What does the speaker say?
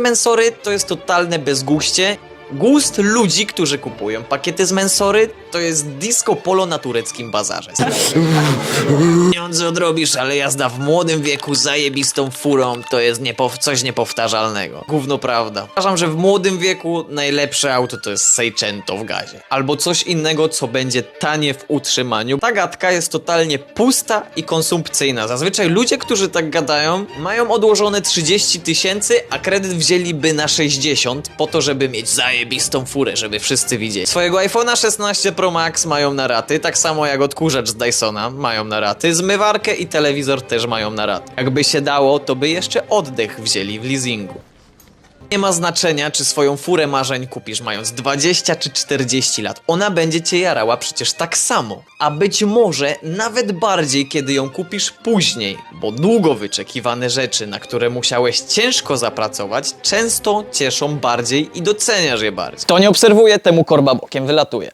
Mensory to jest totalne bezguście. Gust ludzi, którzy kupują pakiety z Mensory, to jest disco polo na tureckim bazarze. Pieniądze odrobisz, ale jazda w młodym wieku zajebistą furą to jest niepow- coś niepowtarzalnego. Gówno prawda. Uważam, że w młodym wieku najlepsze auto to jest Seicento w gazie. Albo coś innego, co będzie tanie w utrzymaniu. Ta gadka jest totalnie pusta i konsumpcyjna. Zazwyczaj ludzie, którzy tak gadają, mają odłożone 30 tysięcy, a kredyt wzięliby na 60 po to, żeby mieć zajebistą furę, żeby wszyscy widzieli. Swojego iPhone'a 16 Pro Max mają na raty, tak samo jak odkurzacz z Dysona mają na raty, zmywarkę i telewizor też mają na raty. Jakby się dało, to by jeszcze oddech wzięli w leasingu. Nie ma znaczenia, czy swoją furę marzeń kupisz mając 20 czy 40 lat. Ona będzie cię jarała przecież tak samo. A być może nawet bardziej, kiedy ją kupisz później, bo długo wyczekiwane rzeczy, na które musiałeś ciężko zapracować, często cieszą bardziej i doceniasz je bardziej. Kto nie obserwuje, temu korba bokiem wylatuje.